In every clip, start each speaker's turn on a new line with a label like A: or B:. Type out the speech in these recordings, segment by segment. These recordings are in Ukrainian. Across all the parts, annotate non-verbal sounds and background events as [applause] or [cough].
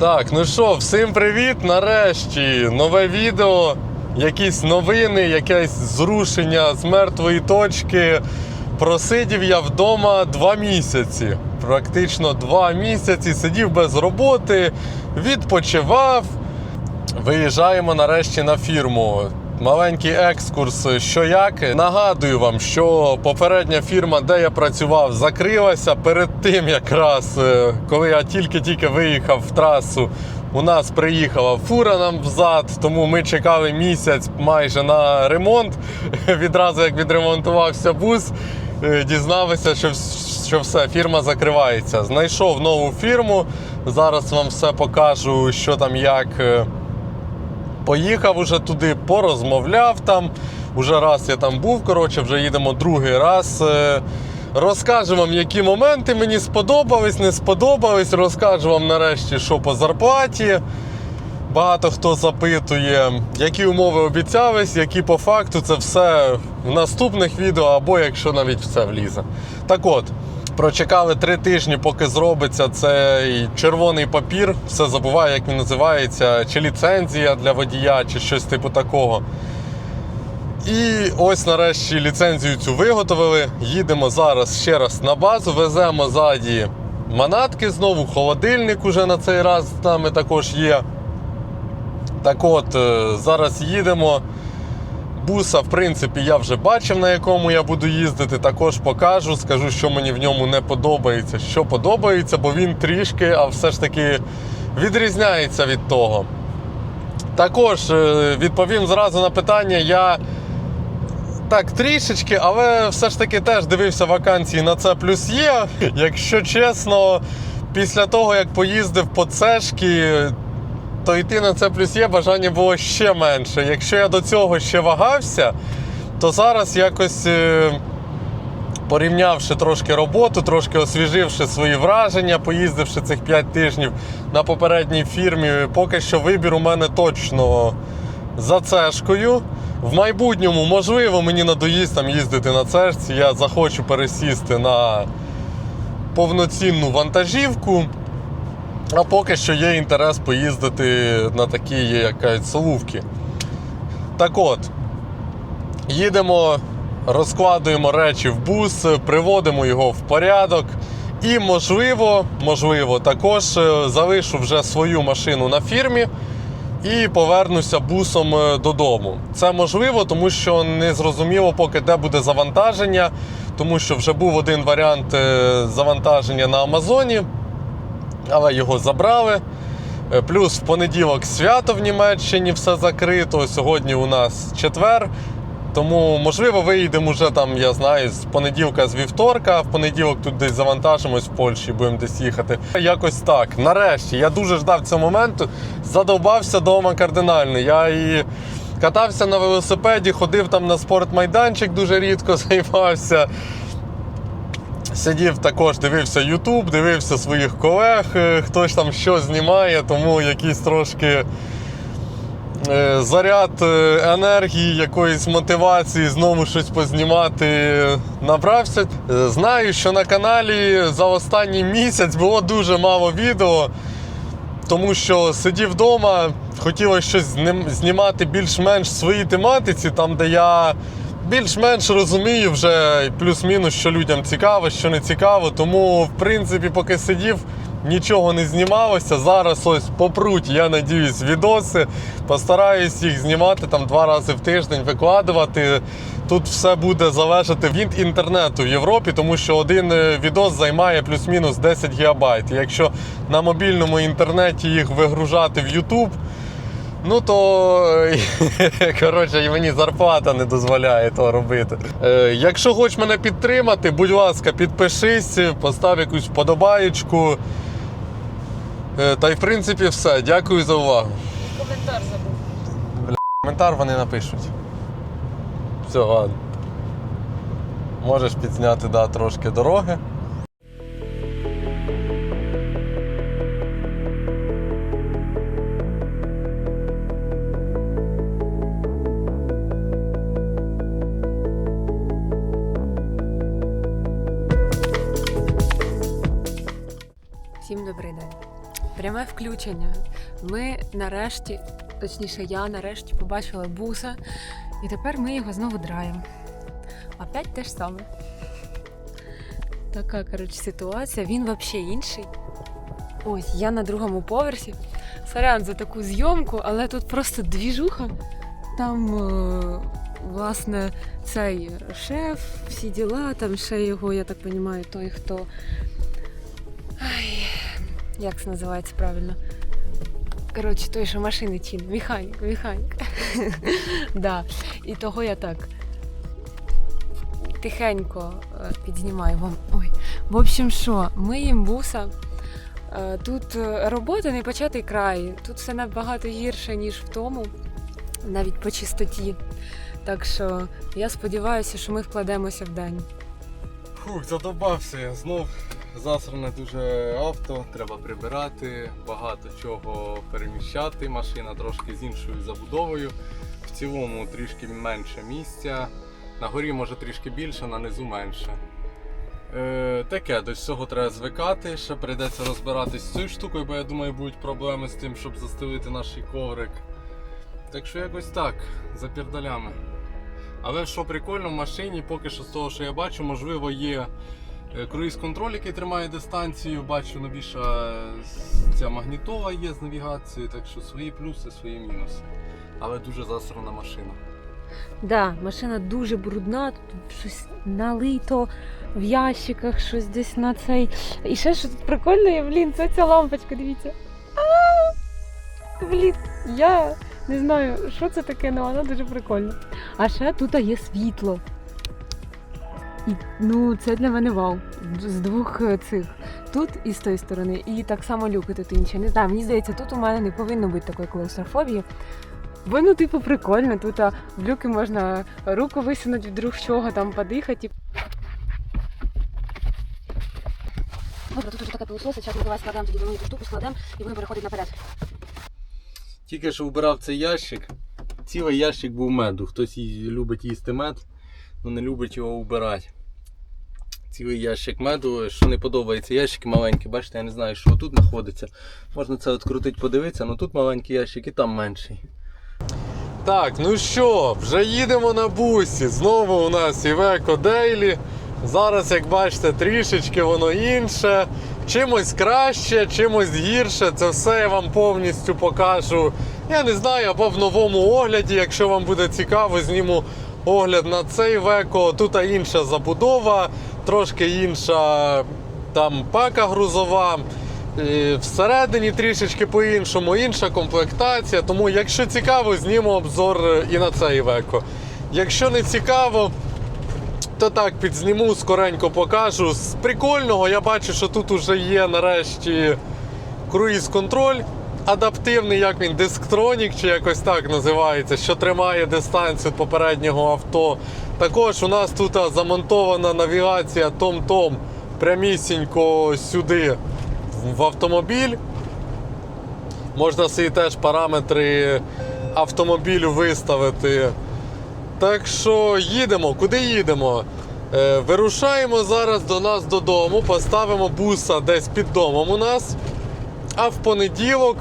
A: Так, ну що, всім привіт! Нарешті нове відео, якісь новини, якесь зрушення з мертвої точки. Просидів я вдома два місяці. Практично два місяці сидів без роботи, відпочивав. Виїжджаємо нарешті на фірму. Маленький екскурс, що як. Нагадую вам, що попередня фірма, де я працював, закрилася перед тим, якраз е, коли я тільки-тільки виїхав в трасу. У нас приїхала фура нам взад, тому ми чекали місяць майже на ремонт. [laughs] Відразу як відремонтувався бус, е, дізналися, що, що все, фірма закривається. Знайшов нову фірму. Зараз вам все покажу, що там як. Поїхав уже туди, порозмовляв там. Уже раз я там був, коротше, вже їдемо другий раз. Е, Розкажу вам, які моменти мені сподобались, не сподобались. Розкажу вам нарешті, що по зарплаті. Багато хто запитує, які умови обіцялись, які по факту, це все в наступних відео, або якщо навіть все влізе. Так от, прочекали три тижні, поки зробиться цей червоний папір. Все забуваю, як він називається, чи ліцензія для водія, чи щось типу такого. І ось нарешті ліцензію цю виготовили. Їдемо зараз ще раз на базу, веземо ззаді манатки знову, холодильник уже на цей раз з нами також є. Так от, е, зараз їдемо. Буса, в принципі, я вже бачив, на якому я буду їздити. Також покажу, скажу, що мені в ньому не подобається, що подобається, бо він трішки, а все ж таки відрізняється від того. Також е, відповім зразу на питання. Я так трішечки, але все ж таки теж дивився вакансії на це плюс є. [laughs] Якщо чесно, після того як поїздив по цешки, то йти на це плюс є бажання було ще менше. Якщо я до цього ще вагався, то зараз якось. е, Порівнявши трошки роботу, трошки освіживши свої враження, поїздивши цих 5 тижнів на попередній фірмі, поки що вибір у мене точно за цешкою. В майбутньому, можливо, мені надоїсть там їздити на цешці, я захочу пересісти на повноцінну вантажівку. А поки що є інтерес поїздити на такі як кажуть. Так от, їдемо, розкладуємо речі в бус, приводимо його в порядок. І, можливо, можливо, також е, залишу вже свою машину на фірмі і повернуся бусом е, додому. Це можливо, тому що не зрозуміло, поки де буде завантаження, тому що вже був один варіант е, завантаження на Амазоні, але його забрали. Е, Плюс в понеділок свято в Німеччині все закрито. Сьогодні у нас четвер. Тому, можливо, виїдемо вже там, я знаю, з понеділка, з вівторка, а в понеділок тут десь завантажимось в Польщі, будемо десь їхати. Якось так. Нарешті, я дуже ждав цього моменту. Задовбався вдома кардинально. Я і катався на велосипеді, ходив там на спортмайданчик, дуже рідко [laughs] займався. Сидів також, дивився Ютуб, дивився своїх колег, е, хтось там що знімає, тому якісь трошки е, заряд е, енергії, якоїсь мотивації знову щось познімати набрався. Знаю, що на каналі за останній місяць було дуже мало відео, тому що сидів вдома, хотілося щось знімати більш-менш в своїй тематиці, там, де я більш-менш розумію вже плюс-мінус, що людям цікаво, що не цікаво. Тому, в принципі, поки сидів, нічого не знімалося. Зараз ось попруть, я надіюсь, відоси. Постараюсь їх знімати там два рази в тиждень, викладувати. Тут все буде залежати від інтернету в Європі, тому що один е, відос займає плюс-мінус 10 гігабайт. Якщо на мобільному інтернеті їх вигружати в YouTube, Ну то е, [laughs] коротше, і мені зарплата не дозволяє того робити. Е, якщо хочеш мене підтримати, будь ласка, підпишись, постав якусь вподобаєчку. Е, та й в принципі все. Дякую за увагу.
B: Коментар забув.
A: Коментар вони напишуть. Все, ладно. Можеш підзняти да, трошки дороги.
C: Пряме включення. Ми нарешті, точніше, я нарешті побачила буса, і тепер ми його знову драємо. Опять те ж саме. Така, коротше, ситуація. Він взагалі інший. Ось, я на другому поверсі. Сорян за таку зйомку, але тут просто двіжуха. Там, е, власне, цей шеф, всі діла, там ще його, я так розумію, той, хто. Як це називається правильно? Коротше, той, що машини чинить. Механік, механік. [laughs] да. І того я так тихенько е, підзнімаю вам. Ой. В общем, що, ми їм буса. Е, Тут е, робота не початий край. Тут все набагато гірше, ніж в тому, навіть по чистоті. Так що я сподіваюся, що ми вкладемося в день.
A: Фух, задобався я знов. Засране дуже авто, треба прибирати, багато чого переміщати. Машина трошки з іншою забудовою. В цілому трішки менше місця. На горі може трішки більше, на низу менше. Е, таке, до всього треба звикати. Ще прийдеться розбиратись з цією штукою, бо я думаю, будуть проблеми з тим, щоб застелити наш коврик. Так що якось так, за пірдалями. Але що прикольно, в машині, поки що з того, що я бачу, можливо, є е, круїз-контроль, який тримає дистанцію. Бачу, новіша е, ця магнітола є з навігацією, так що свої плюси, свої мінуси. Але дуже засрана машина.
C: Да, машина дуже брудна, тут щось налито в ящиках, щось десь на цей. І ще що тут прикольно є, блін, це ця лампочка, дивіться. А, Блін, я не знаю, що це таке, але вона дуже прикольна. А ще тут є світло. І, ну, це для мене вау. З двох е, цих. Тут і з тої сторони. І так само люки тут інші. Не знаю, мені здається, тут у мене не повинно бути такої клаустрофобії. Бо ну, типу, прикольно. Тут а, в люки можна руку висунути вдруг чого там подихати.
B: Добре, тут уже таке пилососи, зараз ми давай складемо тоді велику штуку, складемо і будемо переходити наперед.
A: Тільки що вбирав цей ящик. Цілий ящик був меду. Хтось любить їсти мед, але не любить його вбирати. Цілий ящик меду, що не подобається, ящики маленькі, бачите, я не знаю, що тут знаходиться. Можна це відкрутити, подивитися, але тут маленький ящик і там менший. Так, ну що, вже їдемо на бусі. Знову у нас Івеко Дейлі. Зараз, як бачите, трішечки воно інше. Чимось краще, чимось гірше. Це все я вам повністю покажу. Я не знаю, або в новому огляді, якщо вам буде цікаво, зніму огляд на цей веко. Тут інша забудова, трошки інша там пака грузова. І Всередині трішечки по-іншому, інша комплектація. Тому, якщо цікаво, зніму обзор е, і на цей веко. Якщо не цікаво, то так підзніму, скоренько покажу. З прикольного я бачу, що тут уже є нарешті круїз-контроль адаптивний, як він, дисктронік чи якось так називається, що тримає дистанцію попереднього авто. Також у нас тут замонтована навігація Том-Том прямісінько сюди в автомобіль. Можна собі теж параметри автомобілю виставити. Так що їдемо, куди їдемо? Е, вирушаємо зараз до нас додому, поставимо буса десь під домом у нас. А в понеділок,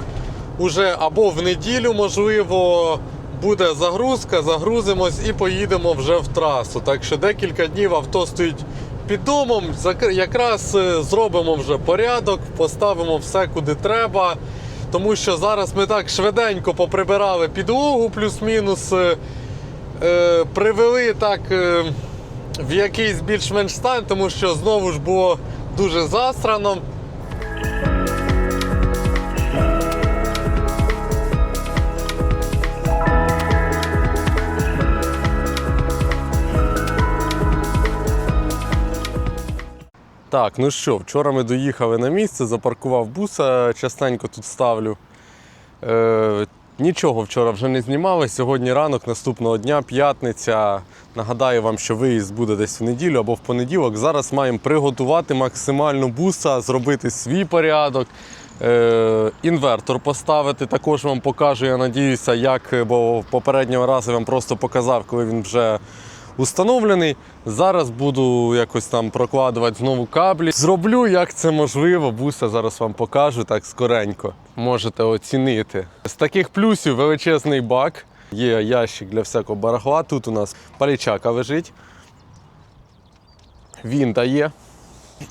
A: уже або в неділю, можливо, буде загрузка, загрузимось і поїдемо вже в трасу. Так що декілька днів авто стоїть під домом. Якраз е, зробимо вже порядок, поставимо все куди треба. Тому що зараз ми так швиденько поприбирали підлогу, плюс-мінус. е, е, привели так е, в якийсь більш-менш стан, тому що знову ж було дуже засрано. Так, ну що, вчора ми доїхали на місце, запаркував буса, частенько тут ставлю. Е, нічого вчора вже не знімали. Сьогодні ранок наступного дня, п'ятниця. Нагадаю вам, що виїзд буде десь в неділю або в понеділок. Зараз маємо приготувати максимально буса, зробити свій порядок. Е, інвертор поставити. Також вам покажу, я надіюся, як, бо попереднього разу я вам просто показав, коли він вже установлений. Зараз буду якось там прокладувати знову каблі. Зроблю, як це можливо. Буса зараз вам покажу так скоренько. Можете оцінити. З таких плюсів величезний бак. Є ящик для всякого барахла. Тут у нас палічака лежить. Він дає.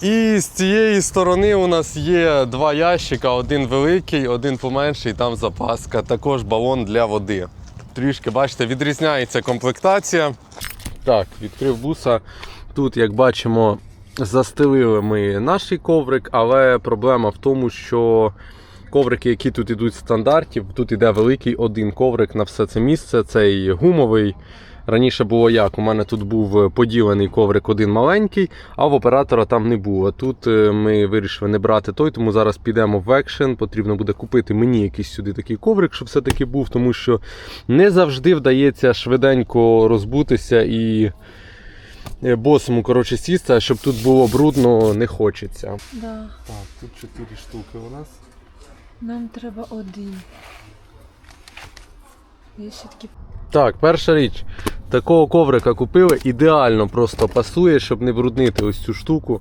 A: І з цієї сторони у нас є два ящика: один великий, один поменший, там запаска, також балон для води. Трішки, бачите, відрізняється комплектація. Так, відкрив буса. Тут, як бачимо, застелили ми наш коврик, але проблема в тому, що коврики, які тут йдуть стандартів, тут іде великий один коврик на все це місце, цей гумовий. Раніше було як? У мене тут був поділений коврик один маленький, а в оператора там не було. Тут е, ми вирішили не брати той, тому зараз підемо в екшен. Потрібно буде купити мені якийсь сюди такий коврик, щоб все-таки був, тому що не завжди вдається швиденько розбутися і е, босому коротше сісти, а щоб тут було брудно, не хочеться.
C: Да.
A: Так, тут чотири штуки у нас.
C: Нам треба один. Є ще такі
A: Так, перша річ. Такого коврика купили, ідеально просто пасує, щоб не бруднити ось цю штуку.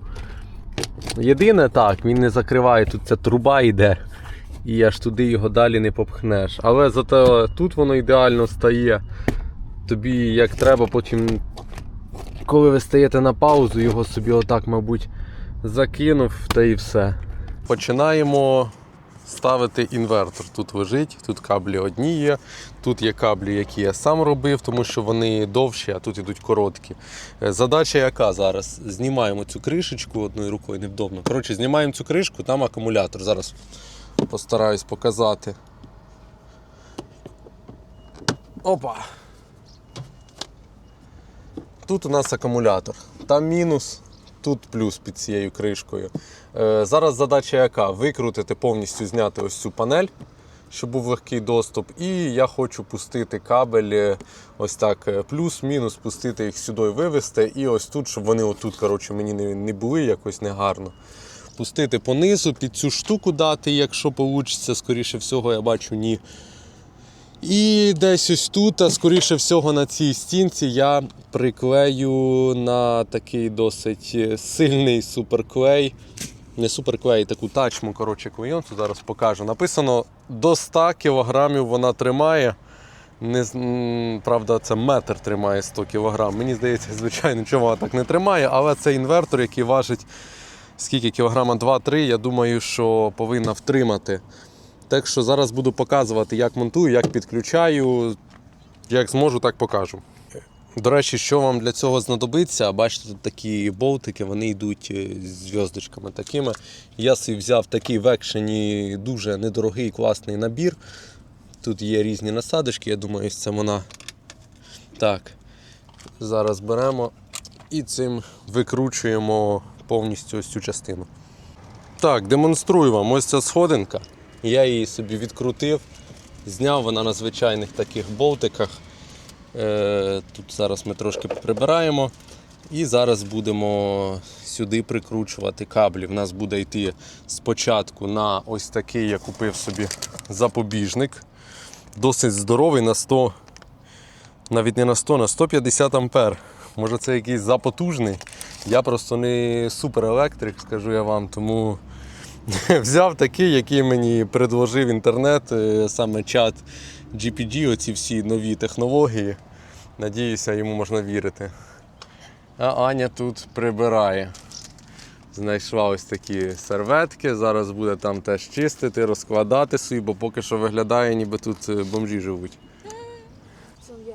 A: Єдине так, він не закриває, тут ця труба йде, і аж туди його далі не попхнеш. Але зате тут воно ідеально стає. Тобі як треба, потім, коли ви стаєте на паузу, його собі отак, мабуть, закинув та і все. Починаємо ставити інвертор. Тут лежить, тут каблі одні є. Тут є каблі, які я сам робив, тому що вони довші, а тут ідуть короткі. Е, Задача яка зараз? Знімаємо цю кришечку одною рукою невдобно. Коротше, знімаємо цю кришку, там акумулятор. Зараз постараюсь показати. Опа! Тут у нас акумулятор. Там мінус, тут плюс під цією кришкою. Е, зараз задача яка? Викрутити повністю зняти ось цю панель, щоб був легкий доступ. І я хочу пустити кабель е, ось так е, плюс-мінус, пустити їх сюди вивести. І ось тут, щоб вони отут коротше, мені не були якось негарно. Пустити понизу, під цю штуку дати, якщо вийде, скоріше всього, я бачу, ні. І десь ось тут, а скоріше всього, на цій стінці я приклею на такий досить сильний суперклей. Не суперклей, таку тачму, коротше, клейонцю, зараз покажу. Написано до 100 кг вона тримає. Не, правда, це метр тримає 100 кг. Мені здається, звичайно, нічого вона так не тримає, але це інвертор, який важить скільки кілограма 2-3, я думаю, що повинна втримати. Так що зараз буду показувати, як монтую, як підключаю. Як зможу, так покажу. До речі, що вам для цього знадобиться? Бачите, тут такі болтики, вони йдуть е, з зв'язочками такими. Я собі взяв такий в екшені дуже недорогий, класний набір. Тут є різні насадочки, я думаю, це вона. Так. Зараз беремо і цим викручуємо повністю ось цю частину. Так, демонструю вам ось ця сходинка. Я її собі відкрутив, зняв вона на звичайних таких болтиках. Е, Тут зараз ми трошки прибираємо. І зараз будемо сюди прикручувати каблі. В нас буде йти спочатку на ось такий, я купив собі запобіжник. Досить здоровий на 100, навіть не на 100, на 150 ампер. Може це якийсь запотужний. Я просто не суперелектрик, скажу я вам, тому [laughs] взяв такий, який мені предложив інтернет, е, саме чат GPG, оці всі нові технології. Надіюся, йому можна вірити. А Аня тут прибирає. Знайшла ось такі серветки. Зараз буде там теж чистити, розкладати собі, бо поки що виглядає, ніби тут е, бомжі живуть.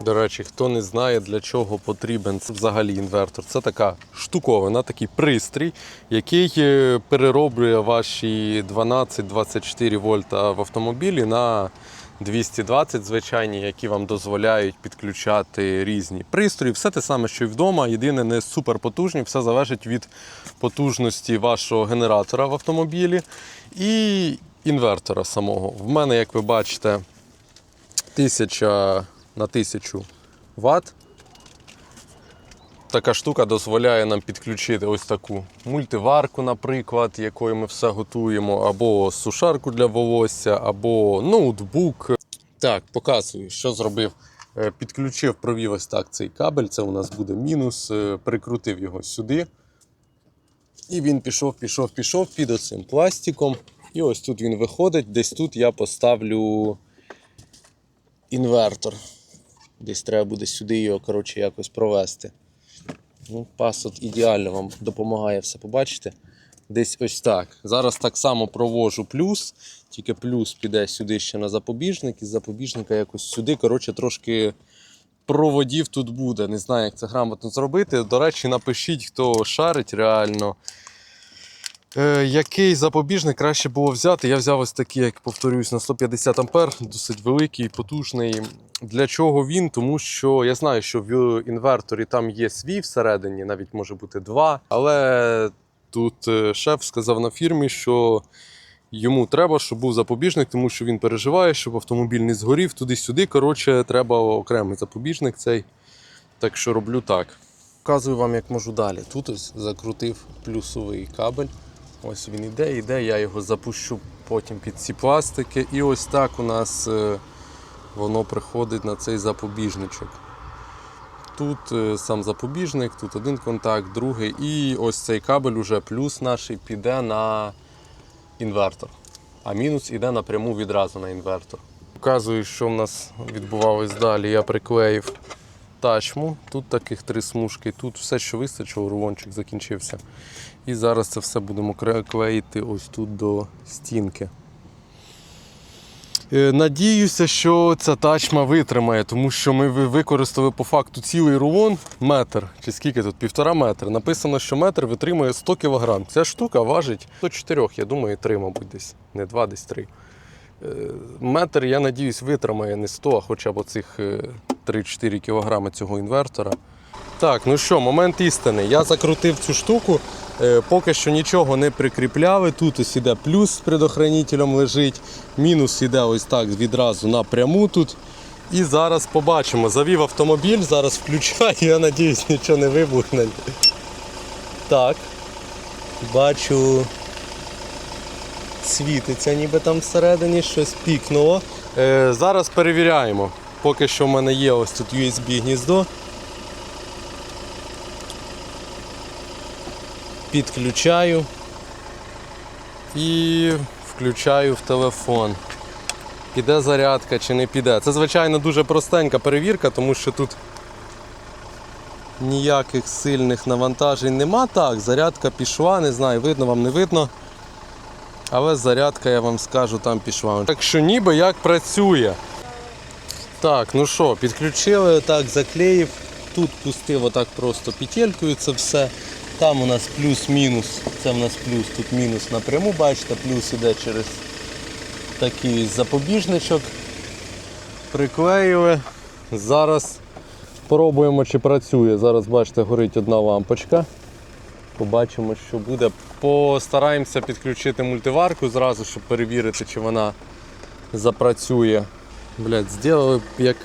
A: До речі, хто не знає, для чого потрібен взагалі інвертор, це така штуковина, такий пристрій, який е, перероблює ваші 12-24 вольта в автомобілі на 220 звичайні, які вам дозволяють підключати різні пристрої. Все те саме, що й вдома. Єдине, не суперпотужні, все залежить від потужності вашого генератора в автомобілі і інвертора самого. В мене, як ви бачите, 1000 на 1000 Вт. Така штука дозволяє нам підключити ось таку мультиварку, наприклад, якою ми все готуємо, або сушарку для волосся, або ноутбук. Так, показую, що зробив Е, Підключив, провів ось так цей кабель, це у нас буде мінус, е, прикрутив його сюди. І він пішов, пішов, пішов під оцим пластиком. І ось тут він виходить. Десь тут я поставлю інвертор. Десь треба буде сюди його коротше, якось провести. Ну, пас от ідеально вам допомагає все побачити. Десь ось так. Зараз так само провожу плюс, тільки плюс піде сюди ще на запобіжник, і з запобіжника якось сюди. Коротше, трошки проводів тут буде. Не знаю, як це грамотно зробити. До речі, напишіть, хто шарить реально. Е, який запобіжник краще було взяти? Я взяв ось такий, як повторюсь, на 150 ампер, досить великий, потужний. Для чого він? Тому що я знаю, що в інверторі там є свій всередині, навіть може бути два. Але тут е, шеф сказав на фірмі, що йому треба, щоб був запобіжник, тому що він переживає, щоб автомобіль не згорів туди-сюди. Коротше, треба окремий запобіжник цей. Так що роблю так. Показую вам, як можу далі. Тут ось закрутив плюсовий кабель. Ось він іде, іде, я його запущу потім під ці пластики. І ось так у нас е, воно приходить на цей запобіжничок. Тут е, сам запобіжник, тут один контакт, другий. І ось цей кабель уже плюс наш піде на інвертор. А мінус іде напряму відразу на інвертор. Показую, що в нас відбувалось далі. Я приклеїв тачму. Тут таких три смужки. Тут все, що вистачило, рулончик закінчився. І зараз це все будемо клеїти ось тут до стінки. Е, Надіюся, що ця тачма витримає, тому що ми використали по факту цілий рулон метр, чи скільки тут, півтора метра. Написано, що метр витримує 100 кг. Ця штука важить до 4, я думаю, 3, мабуть, десь. Не 2, десь 3. Е, Метр, я надіюсь, витримає не 100, а хоча б оцих е, 3-4 кг цього інвертора. Так, ну що, момент істини. Я закрутив цю штуку, е, поки що нічого не прикріпляли. Тут ось іде плюс з предохранителем лежить, мінус іде ось так відразу напряму тут. І зараз побачимо. Завів автомобіль, зараз включаю, я надіюсь, нічого не вибухне. Так. Бачу. Світиться ніби там всередині, щось пікнуло. Е, зараз перевіряємо. Поки що в мене є ось тут USB гніздо. підключаю і включаю в телефон. Піде зарядка чи не піде. Це, звичайно, дуже простенька перевірка, тому що тут ніяких сильних навантажень нема. Так, зарядка пішла, не знаю, видно вам не видно. Але зарядка, я вам скажу, там пішла. Так що ніби як працює. Так, ну що, підключили, так, заклеїв. Тут пустив отак просто петелькою все. Там у нас плюс-мінус, це в нас плюс, тут мінус напряму, бачите, плюс іде через такий запобіжничок. Приклеїли. Зараз спробуємо, чи працює. Зараз, бачите, горить одна лампочка. Побачимо, що буде. Постараємося підключити мультиварку зразу, щоб перевірити, чи вона запрацює. Блять, зробили б як,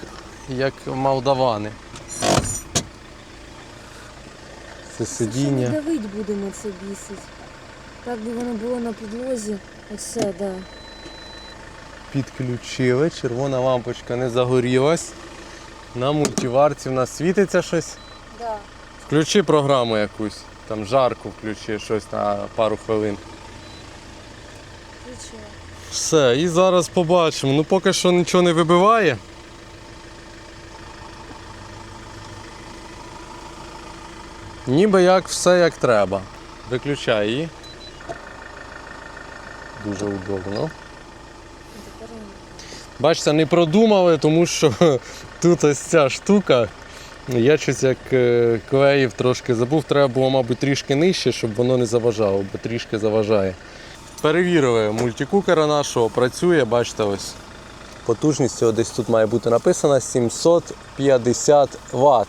A: як молдавани. Це сидіння.
B: Давить будемо це бісить. Так би воно було на підлозі. Оце, да.
A: Підключили, червона лампочка не загорілась. На мультиварці в нас світиться щось.
B: Да.
A: Включи програму якусь, там жарку включи щось на пару хвилин.
B: Включила.
A: Все, і зараз побачимо. Ну поки що нічого не вибиває. Ніби як все як треба. Виключай її. Дуже удобно. Бачите, не продумали, тому що [laughs] тут ось ця штука. Я щось як е, клеїв трошки забув, треба було, мабуть, трішки нижче, щоб воно не заважало, бо трішки заважає. Перевірили мультикукера нашого, працює, бачите, ось. Потужність його десь тут має бути написано 750 Вт.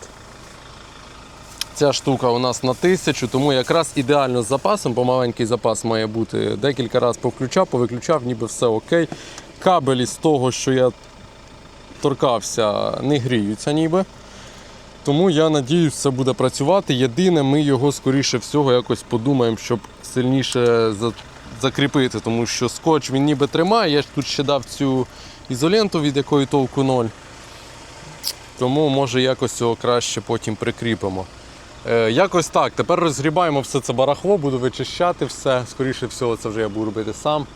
A: Ця штука у нас на 1000, тому якраз ідеально з запасом, бо маленький запас має бути. Декілька разів повключав, повиключав, ніби все окей. Кабелі з того, що я торкався, не гріються ніби. Тому я надіюсь, це буде працювати. Єдине, ми його скоріше всього якось подумаємо, щоб сильніше за- закріпити, тому що скотч він ніби тримає. Я ж тут ще дав цю ізоленту, від якої толку ноль. Тому може якось його краще потім прикріпимо. Е, якось так. Тепер розгрібаємо все це барахло, буду вичищати все. Скоріше всього, це вже я буду робити сам.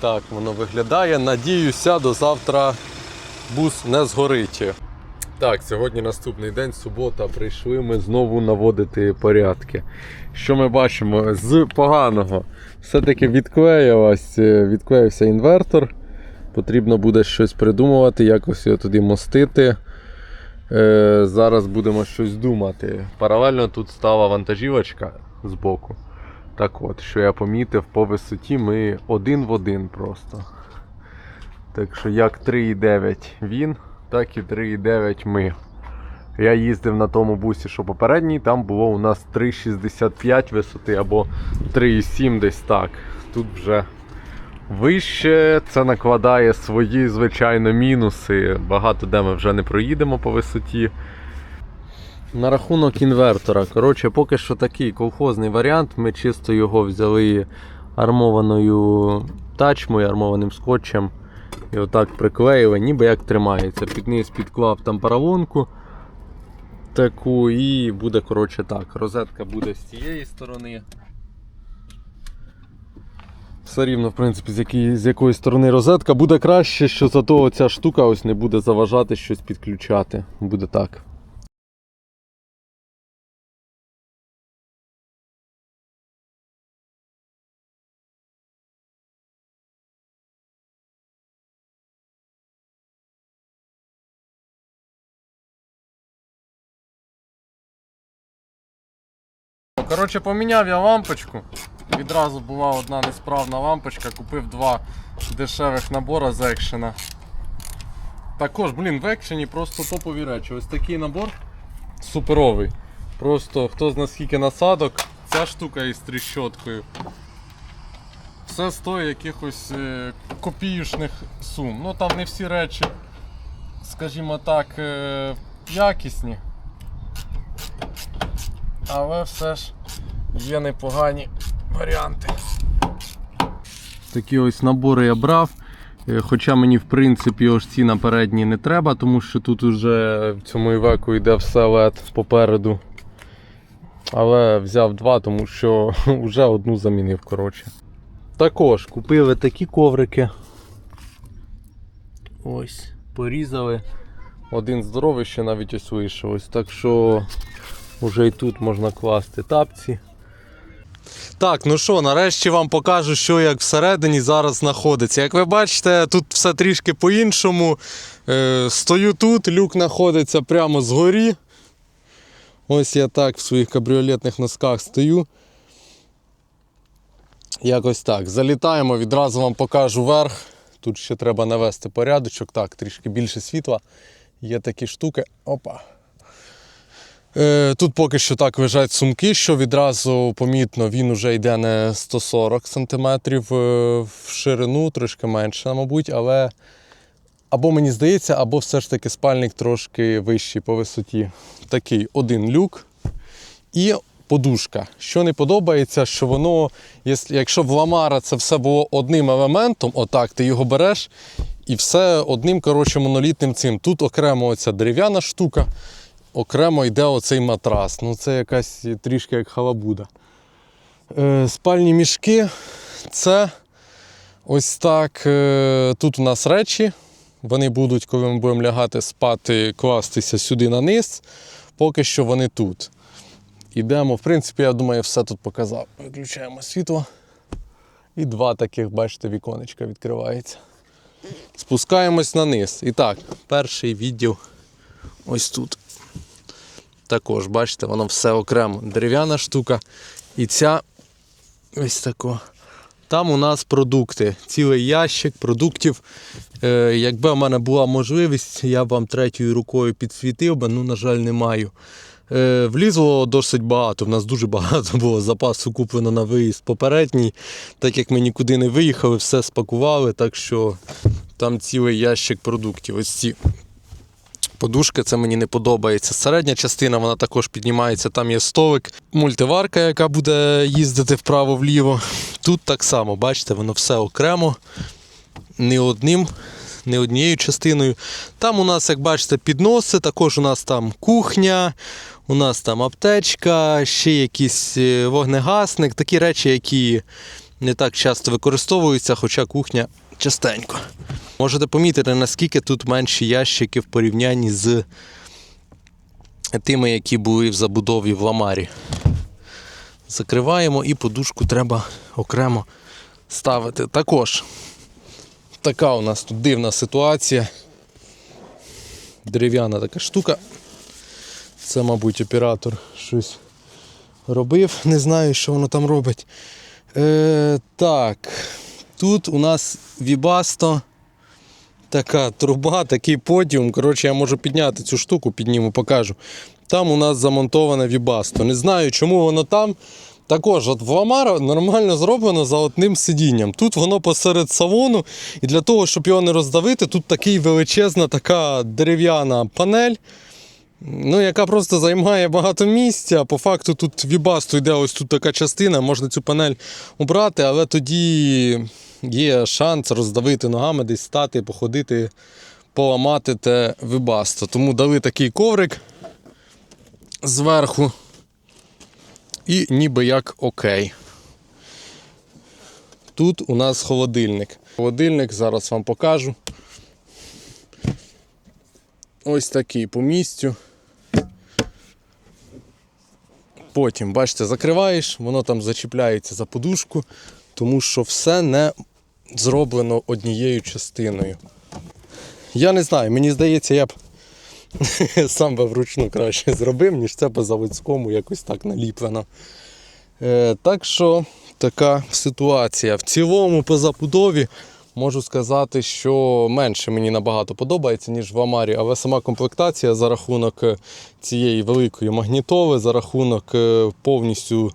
A: Так воно виглядає. Надіюся, до завтра бус не згорить. Так, сьогодні наступний день, субота. Прийшли ми знову наводити порядки. Що ми бачимо? З поганого все-таки е, відклеївся інвертор. Потрібно буде щось придумувати, якось його туди мостити. Е, зараз будемо щось думати. Паралельно тут стала вантажівочка з боку. Так от, що я помітив, по висоті ми один в один просто. Так що як 3,9 він, так і 3,9 ми. Я їздив на тому бусі, що попередній, там було у нас 3,65 висоти або 3,7 десь так. Тут вже вище, це накладає свої, звичайно, мінуси. Багато де ми вже не проїдемо по висоті. На рахунок інвертора. Коротше, поки що такий колхозний варіант. Ми чисто його взяли армованою тачмою, армованим скотчем. І отак приклеїли, ніби як тримається. Під низ підклав там паравонку таку і буде коротше так. Розетка буде з цієї сторони. Все рівно, в принципі, з, якої, з якої сторони розетка буде краще, що зато ця штука ось не буде заважати щось підключати. Буде так. Коротше, поміняв я лампочку. Відразу була одна несправна лампочка, купив два дешевих набора з екшена. Також, блін, в екшені просто топові речі. Ось такий набор суперовий. Просто хто зна скільки насадок, ця штука із тріщоткою. Все стоїть якихось е, копіюшних сум. Ну там не всі речі, скажімо так, е, якісні. Але все ж є непогані варіанти. Такі ось набори я брав. Е, Хоча мені в принципі ось ці на передні не треба, тому що тут уже в цьому івеку йде все LED попереду. Але взяв два, тому що [laughs] вже одну замінив. коротше. Також купили такі коврики. Ось, порізали. Один здоровий ще навіть ось вийшов. Ось так що вже і тут можна класти тапці. Так, ну що, нарешті вам покажу, що як всередині зараз знаходиться. Як ви бачите, тут все трішки по-іншому. Е, стою тут, люк знаходиться прямо згорі. Ось я так в своїх кабріолетних носках стою. Якось так. Залітаємо, відразу вам покажу верх. Тут ще треба навести порядочок. Так, трішки більше світла. Є такі штуки. Опа. Е, Тут поки що так лежать сумки, що відразу помітно, він вже йде не 140 см в ширину, трошки менше, мабуть, але або мені здається, або все ж таки спальник трошки вищий по висоті. Такий один люк і подушка. Що не подобається, що воно, якщо в Ламара це все було одним елементом, отак ти його береш, і все одним коротше, монолітним цим. Тут окремо оця дерев'яна штука окремо йде оцей матрас. Ну це якась трішки як халабуда. Е, спальні мішки це ось так. Е, тут у нас речі. Вони будуть, коли ми будемо лягати спати, кластися сюди на низ. Поки що вони тут. Ідемо, в принципі, я думаю, все тут показав. Виключаємо світло. І два таких, бачите, віконечка відкривається. Спускаємось на низ. І так, перший відділ ось тут. Також, бачите, воно все окремо. Дерев'яна штука. І ця ось тако. Там у нас продукти. Цілий ящик продуктів. Е, якби в мене була можливість, я б вам третьою рукою підсвітив би, ну, на жаль, не маю. Е, влізло досить багато. В нас дуже багато було запасу куплено на виїзд попередній. Так як ми нікуди не виїхали, все спакували, так що там цілий ящик продуктів. Ось ці Подушка це мені не подобається. Середня частина вона також піднімається, там є столик, мультиварка, яка буде їздити вправо-вліво. Тут так само, бачите, воно все окремо, не одним не однією частиною. Там у нас, як бачите, підноси, також у нас там кухня, у нас там аптечка, ще якийсь е, вогнегасник, такі речі, які не так часто використовуються, хоча кухня частенько. Можете помітити, наскільки тут менші ящики в порівнянні з тими, які були в забудові в ламарі. Закриваємо і подушку треба окремо ставити. Також така у нас тут дивна ситуація. Дерев'яна така штука. Це, мабуть, оператор щось робив, не знаю, що воно там робить. Е, так, тут у нас Вібасто. Така труба, такий подіум. Коротше, я можу підняти цю штуку, підніму, покажу. Там у нас замонтоване Вібасто. Не знаю, чому воно там. Також, от в нормально зроблено за одним сидінням. Тут воно посеред салону, і для того, щоб його не роздавити, тут такий величезна така дерев'яна панель. Ну, яка просто займає багато місця. По факту тут вібасту йде ось тут така частина, можна цю панель убрати, але тоді є шанс роздавити ногами, десь стати, походити, поламати те вібасто. Тому дали такий коврик зверху. І ніби як окей. Тут у нас холодильник. Холодильник зараз вам покажу. Ось такий по місцю. Потім, бачите, закриваєш, воно там зачіпляється за подушку, тому що все не зроблено однією частиною. Я не знаю, мені здається, я б [laughs] сам би вручну краще зробив, ніж це по заводському якось так наліплено. Е, так що така ситуація. В цілому по забудові можу сказати, що менше мені набагато подобається, ніж в Амарі, але сама комплектація за рахунок е, цієї великої магнітоли, за рахунок е, повністю.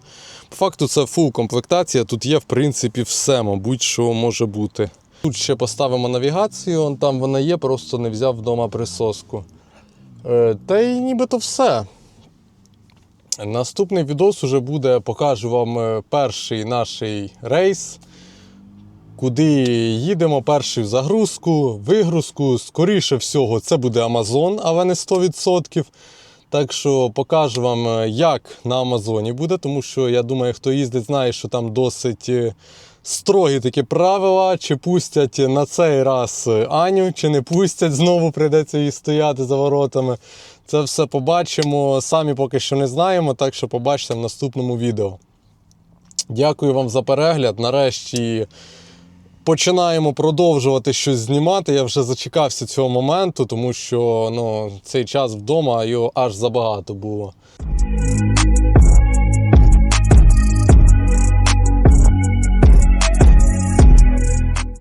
A: Факту це фул комплектація. Тут є, в принципі, все, мабуть, що може бути. Тут ще поставимо навігацію, там вона є, просто не взяв вдома присоску. Е, Та й нібито все. Наступний відос уже буде, покажу вам е, перший наш рейс, куди їдемо, перший в загрузку, вигрузку. Скоріше всього, це буде Амазон, але не 100%. Так що покажу вам, е, як на Амазоні буде, тому що я думаю, хто їздить, знає, що там досить е, строгі такі правила, чи пустять на цей раз е, Аню, чи не пустять, знову прийдеться їй стояти за воротами. Це все побачимо. Самі поки що не знаємо, так що побачите в наступному відео. Дякую вам за перегляд. Нарешті починаємо продовжувати щось знімати. Я вже зачекався цього моменту, тому що ну, цей час вдома його аж забагато було.